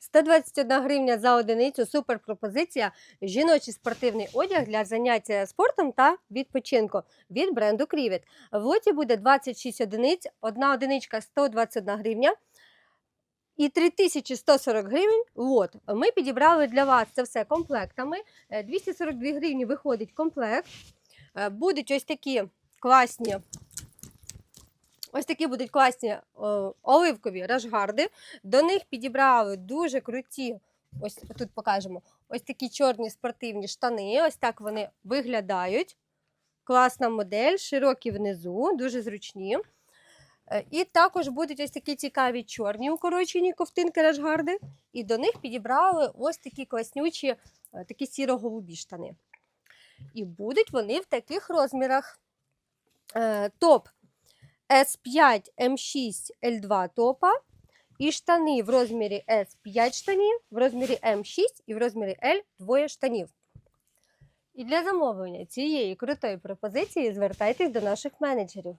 121 гривня за одиницю. Супер пропозиція. Жіночий спортивний одяг для заняття спортом та відпочинку від бренду Крівет. В лоті буде 26 одиниць, одна одиничка 121 гривня. І 3140 гривень лот. Ми підібрали для вас це все комплектами. Е, 242 гривні виходить комплект. Е, Будуть ось такі класні. Ось такі будуть класні е, оливкові рашгарди. До них підібрали дуже круті. Ось тут покажемо. Ось такі чорні спортивні штани. Ось так вони виглядають. Класна модель, широкі внизу, дуже зручні. Е, І також будуть ось такі цікаві чорні укорочені ковтинки рашгарди. І до них підібрали ось такі класнючі, е, такі сіро-голубі штани. І будуть вони в таких розмірах. Топ S5, M6, L2 топа. І штани в розмірі S5 штанів, в розмірі M6 і в розмірі L двоє штанів. І для замовлення цієї крутої пропозиції звертайтесь до наших менеджерів.